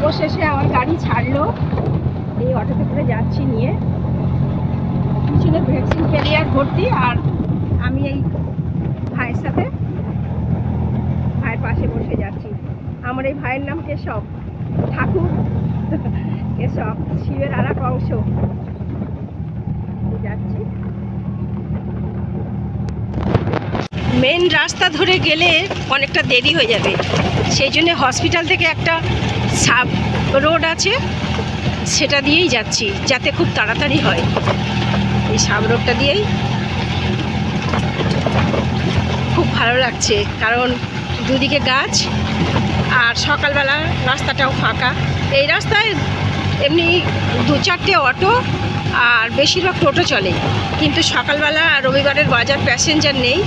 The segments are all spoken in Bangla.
অবশেষে আমার গাড়ি ছাড়লো। এই অটোতে করে যাচ্ছি নিয়ে। পিছনে ভ্যাকসিন ক্যারিয়ার ভর্তি আর আমি এই ভাইয়ের সাথে ভাইয়ের পাশে বসে যাচ্ছি। আমার এই ভাইয়ের নাম কেশব। ঠাকুর। কেশব, শিবের আর এক অংশ। যাচ্ছি। মেন রাস্তা ধরে গেলে অনেকটা দেরি হয়ে যাবে। সেই জন্য হসপিটাল থেকে একটা সাব রোড আছে, সেটা দিয়েই যাচ্ছি, যাতে খুব তাড়াতাড়ি হয়। এই সাব রোডটা দিয়েই খুব ভালো লাগছে, কারণ দুদিকে গাছ আর সকালবেলা রাস্তাটাও ফাঁকা। এই রাস্তায় এমনি দু চারটে অটো আর বেশিরভাগ টোটো চলে। কিন্তু সকালবেলা আর রবিবারের বাজার প্যাসেঞ্জার নেই,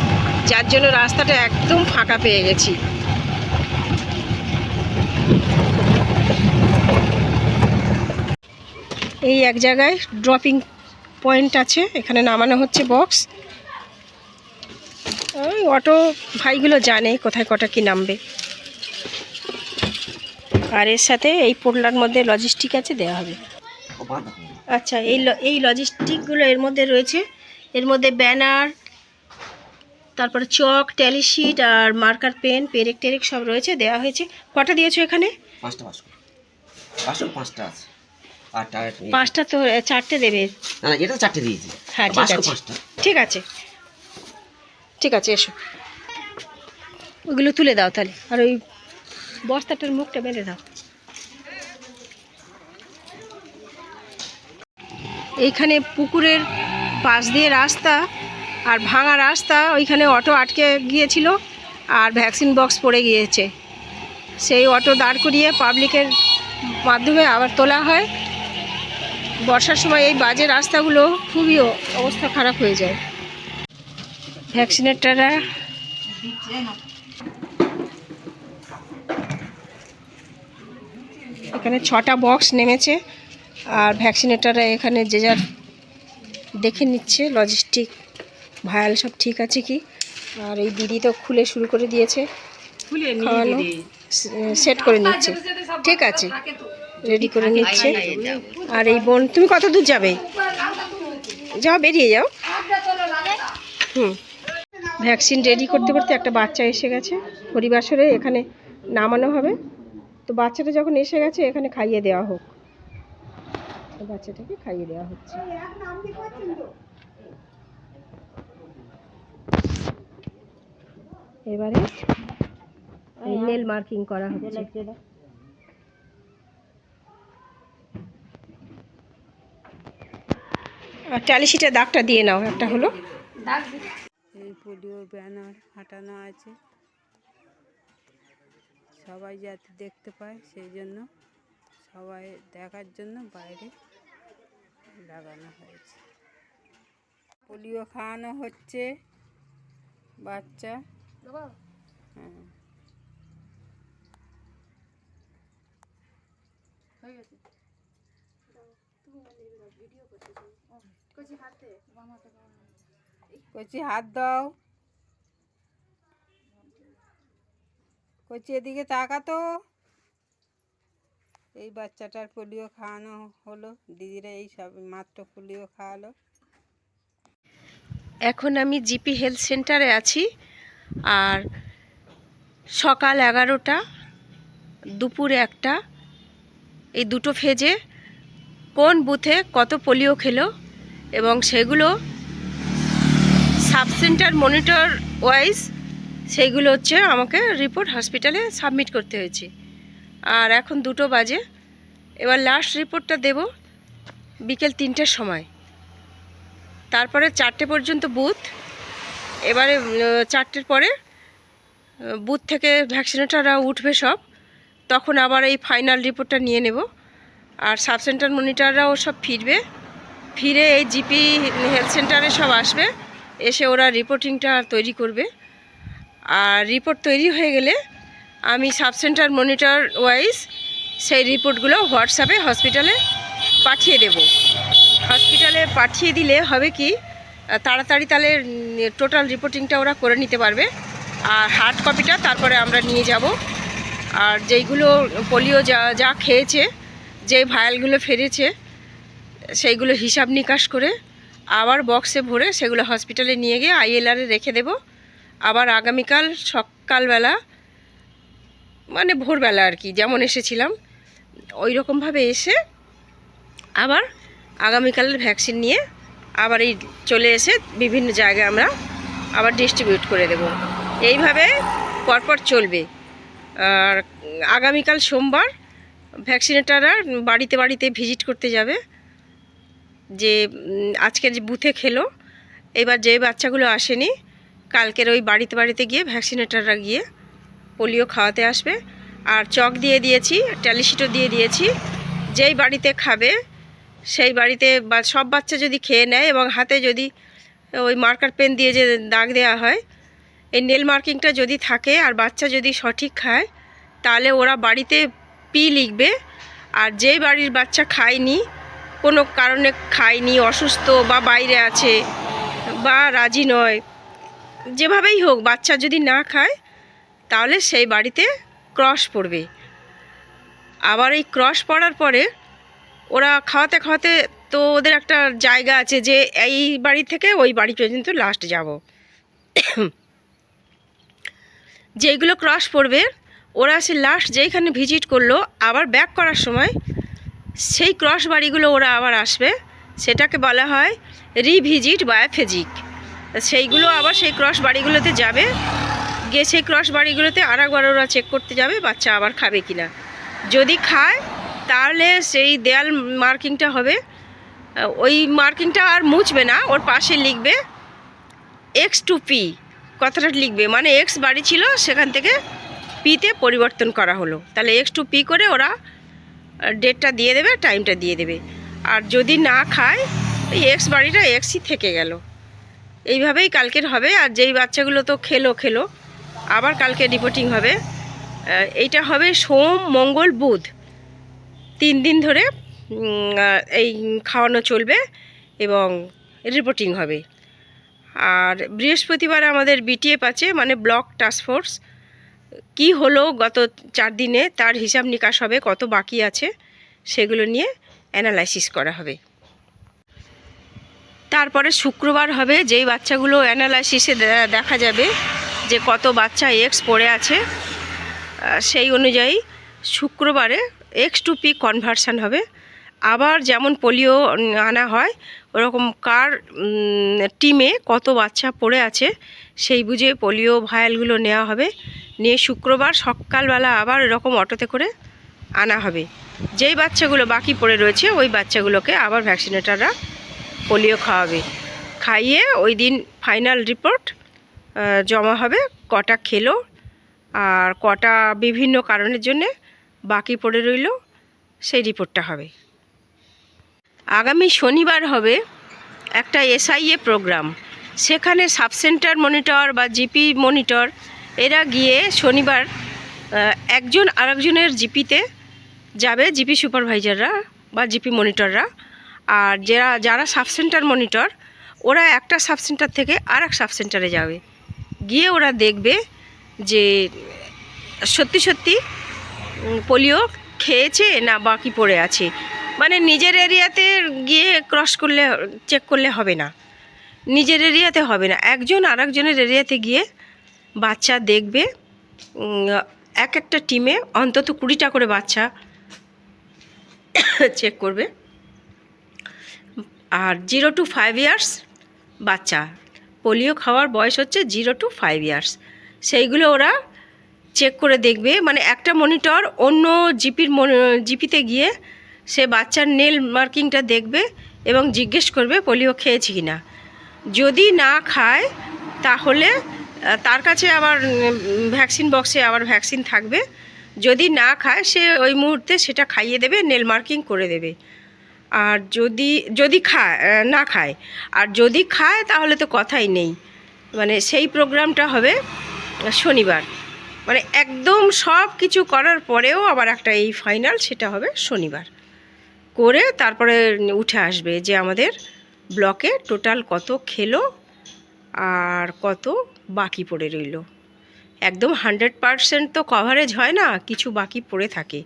যার জন্য রাস্তাটা একদম ফাঁকা পেয়ে গেছি। এই এক জায়গায় ড্রপিং পয়েন্ট আছে, এখানে নামানো হচ্ছে বক্স ওই অটো ভাইগুলো জানে কোথায় কটা কি নামবে। আর এর সাথে এই পোটলার মধ্যে লজিস্টিক আছে দেওয়া হবে। আচ্ছা এই এই লজিস্টিকগুলো এর মধ্যে রয়েছে। এর মধ্যে ব্যানার তারপরে চক ট্যালিশিট আর মার্কার পেন পেরেক টেরেক সব রয়েছে দেওয়া হয়েছে। কটা দিয়েছ এখানে? পাঁচটা বাস্ক বাস্ক পাঁচটা আছে। পাঁচটা তো চারটে দেবে। না না এটা চারটে দিয়েছি। হ্যাঁ ঠিক আছে। ঠিক আছে। ঠিক আছে এসো। ওগুলো তুলে দাও তাহলে। আর ওই বস্তাটার মুখটা বেঁধে দাও। এইখানে পুকুরের পাশ দিয়ে রাস্তা আর ভাঙা রাস্তা ওইখানে অটো আটকে গিয়েছিল আর ভ্যাকসিন বক্স পড়ে গিয়েছে। সেই অটো দাঁড় করিয়ে পাবলিকের মাধ্যমে আবার তোলা হয়। বর্ষার সময় এই বাজে রাস্তাগুলো খুবই অবস্থা খারাপ হয়ে যায়। ভ্যাকসিনেটাররা এখানে ছটা বক্স নেমেছে আর ভ্যাকসিনেটাররা এখানে যে যার দেখে নিচ্ছে লজিস্টিক ভায়াল সব ঠিক আছে কি? আর এই দিদি তো খুলে শুরু করে দিয়েছে। খাওয়ানো। সেট করে নিচ্ছে। ঠিক আছে। রেডি করে নিচ্ছে। আর এই বোন তুমি কত দূর যাবে? যাও বেরিয়ে যাও। হুম। ভ্যাকসিন রেডি করতে করতে একটা বাচ্চা এসে গেছে। পরিবাসরে এখানে নামানো হবে। তো বাচ্চাটা যখন এসে গেছে এখানে খাইয়ে দেওয়া হোক। বাচ্চাটাকে খাইয়ে দেওয়া হচ্ছে। এবারে নেল মার্কিং করা হচ্ছে। ট্যালিশিটে দাগটা দিয়ে নাও একটা হলো। এই পোলিও ব্যানার হাঁটানো আছে। সবাই যাতে দেখতে পায় সেই জন্য সবাই দেখার জন্য বাইরে লাগানো হয়েছে। পোলিও খাওয়ানো হচ্ছে বাচ্চা। হ্যাঁ। কচি হাত দাও। কচি এদিকে তাকাতো এই বাচ্চাটার পোলিও খাওয়ানো হলো। দিদিরা এই সব মাত্র পোলিও খাওয়ালো। এখন আমি জিপি হেলথ সেন্টারে আছি। আর সকাল এগারোটা, দুপুর একটা। এই দুটো ফেজে কোন বুথে কত পোলিও খেলো এবং সেগুলো সাব সেন্টার মনিটর ওয়াইজ সেইগুলো হচ্ছে আমাকে রিপোর্ট হসপিটালে সাবমিট করতে হয়েছে। আর এখন দুটো বাজে। এবার লাস্ট রিপোর্টটা দেব বিকেল তিনটের সময়। তারপরে চারটে পর্যন্ত বুথ। এবারে চারটের পরে বুথ থেকে ভ্যাকসিনেটাররা উঠবে সব। তখন আবার এই ফাইনাল রিপোর্টটা নিয়ে নেব। আর সাব সেন্টার মনিটররাও সব ফিরবে। ফিরে এই জিপি হেলথ সেন্টারে সব আসবে। এসে ওরা রিপোর্টিংটা তৈরি করবে। আর রিপোর্ট তৈরি হয়ে গেলে আমি সাব সেন্টার মনিটর ওয়াইজ সেই রিপোর্টগুলো হোয়াটসঅ্যাপে, হসপিটালে পাঠিয়ে দেবো। হসপিটালে পাঠিয়ে দিলে হবে কি, তাড়াতাড়ি তাহলে টোটাল রিপোর্টিংটা ওরা করে নিতে পারবে। আর হার্ড কপিটা তারপরে আমরা নিয়ে যাব। আর যেইগুলো পোলিও যা যা খেয়েছে যে ভায়ালগুলো ফেরেছে সেইগুলো হিসাব নিকাশ করে আবার বক্সে ভরে সেগুলো হসপিটালে নিয়ে গিয়ে আইএলআরে রেখে দেব। আবার আগামীকাল সকালবেলা মানে ভোরবেলা আর কি, যেমন এসেছিলাম ওই রকমভাবে এসে আবার আগামীকালের ভ্যাকসিন নিয়ে আবার এই চলে এসে বিভিন্ন জায়গায় আমরা আবার ডিস্ট্রিবিউট করে দেব। এইভাবে পরপর চলবে। আর আগামীকাল সোমবার ভ্যাকসিনেটাররা বাড়িতে বাড়িতে ভিজিট করতে যাবে। যে আজকের যে বুথে খেলো, এবার যে বাচ্চাগুলো আসেনি, কালকের ওই বাড়িতে বাড়িতে গিয়ে ভ্যাকসিনেটাররা গিয়ে পোলিও খাওয়াতে আসবে। আর চক দিয়ে দিয়েছি ট্যালিশিটও দিয়ে দিয়েছি, যেই বাড়িতে খাবে, সেই বাড়িতে বা, সব বাচ্চা যদি খেয়ে নেয় এবং হাতে যদি ওই মার্কার পেন দিয়ে যে দাগ দেওয়া হয়, এই নেল মার্কিংটা যদি থাকে আর বাচ্চা যদি সঠিক খায়, তাহলে ওরা বাড়িতে পি লিখবে। আর যেই বাড়ির বাচ্চা খায়নি, কোনো কারণে খায়নি, অসুস্থ বা বাইরে আছে বা রাজি নয়, যেভাবেই হোক বাচ্চা যদি না খায়, তাহলে সেই বাড়িতে ক্রস পড়বে। আবার এই ক্রস পড়ার পরে ওরা খাওয়াতে খাওয়াতে তো ওদের একটা জায়গা আছে যে এই বাড়ি থেকে ওই বাড়ি পর্যন্ত লাস্ট যাব। যেইগুলো ক্রস পড়বে ওরা সে লাস্ট যেইখানে ভিজিট করল, আবার ব্যাক করার সময় সেই ক্রস বাড়িগুলো ওরা আবার আসবে, সেটাকে বলা হয় রিভিজিট বায়োফেজিক সেইগুলো আবার সেই ক্রস বাড়িগুলোতে যাবে, গিয়ে সেই ক্রস বাড়িগুলোতে আর একবার ওরা চেক করতে যাবে, বাচ্চা আবার খাবে কিনা। যদি খায়, তাহলে সেই দেয়াল মার্কিংটা হবে। ওই মার্কিংটা আর মুছবে না, ওর পাশে লিখবে এক্স টু পি কথাটা লিখবে। মানে এক্স বাড়ি ছিল সেখান থেকে পিতে পরিবর্তন করা হলো। তাহলে এক্স টু পি করে ওরা ডেটটা দিয়ে দেবে টাইমটা দিয়ে দেবে। আর যদি না খায় এই এক্স বাড়িটা এক্সই থেকে গেল। এইভাবেই কালকের হবে, আর যেই বাচ্চাগুলো তো খেলো খেলো, আবার কালকে রিপোর্টিং হবে। এইটা হবে সোম, মঙ্গল, বুধ। তিন দিন ধরে এই খাওয়ানো চলবে এবং রিপোর্টিং হবে। আর বৃহস্পতিবার আমাদের বিটিএফ আছে মানে ব্লক টাস্কফোর্স কি হলো গত চার দিনে? তার হিসাব নিকাশ হবে, কত বাকি আছে? সেগুলো নিয়ে অ্যানালাইসিস করা হবে। তারপরে শুক্রবার হবে, যেই বাচ্চাগুলো অ্যানালাইসিসে দেখা যাবে যে কত বাচ্চা এক্স পড়ে আছে সেই অনুযায়ী শুক্রবারে এক্স টু পি কনভার্সান হবে। আবার যেমন পোলিও আনা হয়, ওরকম কার টিমে কত বাচ্চা পড়ে আছে, সেই বুঝে পোলিও ভায়ালগুলো নেওয়া হবে। নিয়ে শুক্রবার সকালবেলা আবার এরকম অটোতে করে আনা হবে। যেই বাচ্চাগুলো বাকি পড়ে রয়েছে, ওই বাচ্চাগুলোকে আবার ভ্যাকসিনেটাররা পোলিও খাওয়াবে। খাইয়ে ওই দিন ফাইনাল রিপোর্ট জমা হবে, কটা খেলো আর কটা বিভিন্ন কারণের জন্যে বাকি পড়ে রইল, সেই রিপোর্টটা হবে। আগামী শনিবার হবে একটা এসআইএ প্রোগ্রাম সেখানে সাবসেন্টার মনিটর বা জিপি মনিটর এরা গিয়ে শনিবার একজন আরেকজনের জিপিতে যাবে, জিপি সুপারভাইজাররা বা জিপি মনিটররা। আর যারা যারা সাবসেন্টার মনিটর, ওরা একটা সাবসেন্টার থেকে আর এক সাবসেন্টারে যাবে। গিয়ে ওরা দেখবে যে সত্যি সত্যি পোলিও খেয়েছে না বাকি পড়ে আছে। মানে নিজের এরিয়াতে গিয়ে ক্রস করলে, চেক করলে হবে না। নিজের এরিয়াতে হবে না। একজন আর একজনের এরিয়াতে গিয়ে বাচ্চা দেখবে এক একটা টিমে অন্তত কুড়িটা করে বাচ্চা চেক করবে। আর জিরো টু ফাইভ ইয়ার্স বাচ্চা পোলিও খাওয়ার বয়স হচ্ছে জিরো টু ফাইভ ইয়ার্স সেইগুলো ওরা চেক করে দেখবে মানে একটা মনিটর অন্য জিপির জিপিতে গিয়ে সে বাচ্চার নেল মার্কিংটা দেখবে এবং জিজ্ঞেস করবে পোলিও খেয়েছি কি না যদি না খায়, তাহলে তার কাছে আবার ভ্যাকসিন বক্সে আবার ভ্যাকসিন থাকবে। যদি না খায়, সে ওই মুহূর্তে সেটা খাইয়ে দেবে নেল মার্কিং করে দেবে। আর যদি যদি খায় না খায়, আর যদি খায়, তাহলে তো কথাই নেই। মানে সেই প্রোগ্রামটা হবে শনিবার। মানে একদম সব কিছু করার পরেও আবার একটা এই ফাইনাল সেটা হবে শনিবার। করে তারপরে উঠে আসবে যে আমাদের ব্লকে টোটাল কত খেলো, আর কত বাকি পড়ে রইল। একদম হান্ড্রেড পারসেন্ট তো কভারেজ হয় না, কিছু বাকি পড়ে থাকে।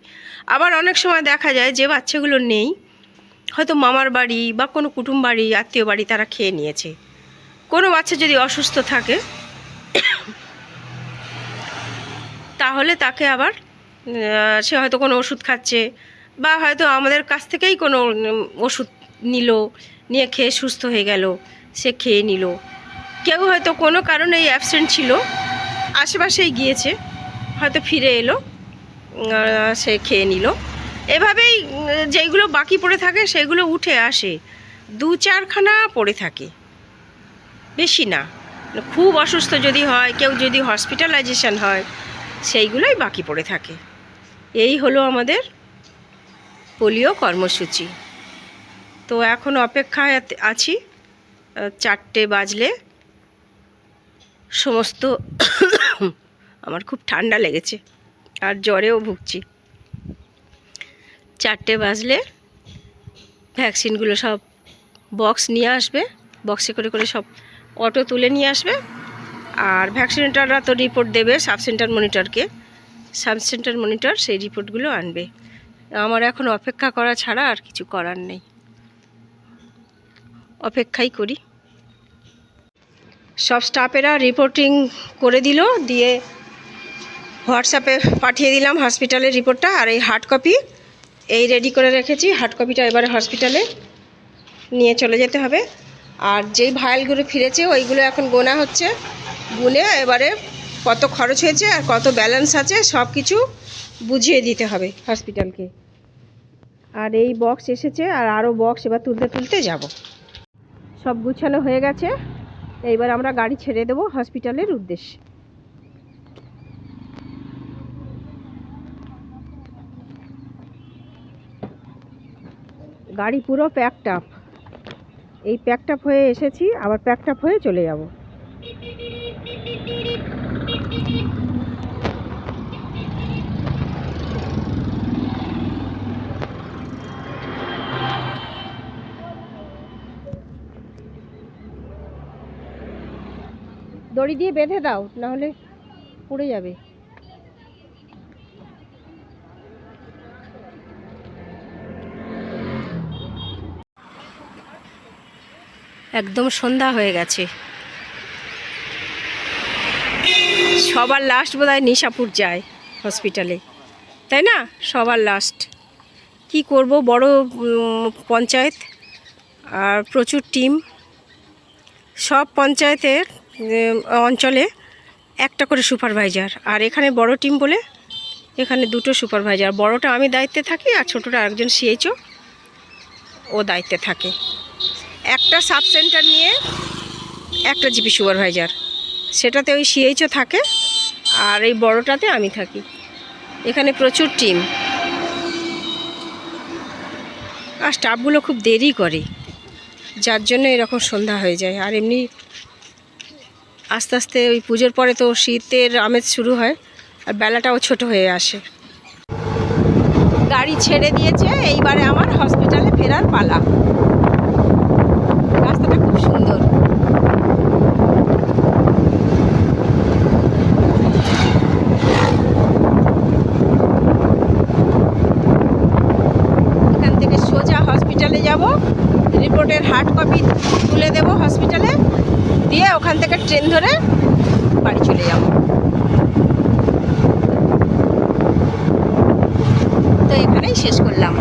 আবার অনেক সময় দেখা যায় যে বাচ্চাগুলো নেই, হয়তো মামার বাড়ি বা কোনো কুটুম বাড়ি, আত্মীয় বাড়ি তারা খেয়ে নিয়েছে। কোনো বাচ্চা যদি অসুস্থ থাকে, তাহলে তাকে আবার সে হয়তো কোনো ওষুধ খাচ্ছে বা হয়তো আমাদের কাছ থেকেই কোনো ওষুধ নিল, নিয়ে খেয়ে সুস্থ হয়ে গেল, সে খেয়ে নিল। কেউ হয়তো কোনো কারণে অ্যাবসেন্ট ছিল আশেপাশেই গিয়েছে হয়তো ফিরে এলো সে খেয়ে নিল। এভাবেই উম, যেইগুলো বাকি পড়ে থাকে সেগুলো উঠে আসে দু চারখানা পড়ে থাকে। বেশি না খুব অসুস্থ যদি হয় কেউ যদি হসপিটালাইজেশন হয় সেইগুলোই বাকি পড়ে থাকে। এই হলো আমাদের পোলিও কর্মসূচি। তো এখন অপেক্ষায় আছি চারটে বাজলে সমস্ত আমার খুব ঠান্ডা লেগেছে আর জ্বরেও ভুগছি। চারটে বাজলে ভ্যাকসিনগুলো সব বক্স নিয়ে আসবে, বক্সে করে করে সব অটো তুলে নিয়ে আসবে। আর ভ্যাকসিনেটাররা তো রিপোর্ট দেবে সাব সেন্টার মনিটরকে সাব সেন্টার মনিটর সেই রিপোর্টগুলো আনবে। আমার এখন অপেক্ষা করা ছাড়া আর কিছু করার নেই। অপেক্ষাই করি। সব স্টাফেরা রিপোর্টিং করে দিল, দিয়ে হোয়াটসঅ্যাপে পাঠিয়ে দিলাম হসপিটালের রিপোর্টটা আর এই হার্ড কপি এই রেডি করে রেখেছি। হার্ড কপিটা এবারে হসপিটালে নিয়ে চলে যেতে হবে। আর যেই ভায়ালগুলো ফিরেছে, ওইগুলো এখন গোনা হচ্ছে। গুনে এবারে কত খরচ হয়েছে আর কত ব্যালেন্স আছে সব কিছু বুঝিয়ে দিতে হবে হসপিটালকে আর এই বক্স এসেছে, আর আরও বক্স এবার তুলতে তুলতে যাব। সব গুছানো হয়ে গেছে। এইবার আমরা গাড়ি ছেড়ে দেবো হসপিটালের উদ্দেশ্যে। গাড়ি পুরো প্যাকড আপ এই প্যাকড আপ হয়ে এসেছি, আবার প্যাকড আপ হয়ে চলে যাব। দড়ি দিয়ে বেঁধে দাও, নাহলে পড়ে যাবে। একদম সন্ধ্যা হয়ে গেছে। সবার লাস্ট বোধহয় নিশাপুর যায় হসপিটালে তাই না? সবার লাস্ট কি করব? বড় পঞ্চায়েত আর প্রচুর টিম সব পঞ্চায়েতের অঞ্চলে একটা করে সুপারভাইজার। আর এখানে বড় টিম বলে এখানে দুটো সুপারভাইজার। বড়টা আমি দায়িত্বে থাকি আর ছোটোটা একজন সিএইচও ও দায়িত্বে থাকে। একটা সাব সেন্টার নিয়ে একটা জিপি সুপারভাইজার। সেটাতে ওই সিএইচও থাকে আর এই বড়টাতে আমি থাকি। এখানে প্রচুর টিম। আর স্টাফগুলো খুব দেরি করে। যার জন্য এরকম সন্ধ্যা হয়ে যায়। আর এমনি আস্তে আস্তে ওই পুজোর পরে তো শীতের আমেজ শুরু হয়, আর বেলাটাও ছোট হয়ে আসে। গাড়ি ছেড়ে দিয়েছে, এইবারে আমার হসপিটালে ফেরার পালা। রাস্তাটা খুব সুন্দর। এখান থেকে সোজা হসপিটালে যাব, রিপোর্টের হার্ড কপি তুলে দেব হসপিটালে। দিয়ে ওখান থেকে ট্রেন ধরে বাড়ি চলে যাব। তো এখানেই শেষ করলাম।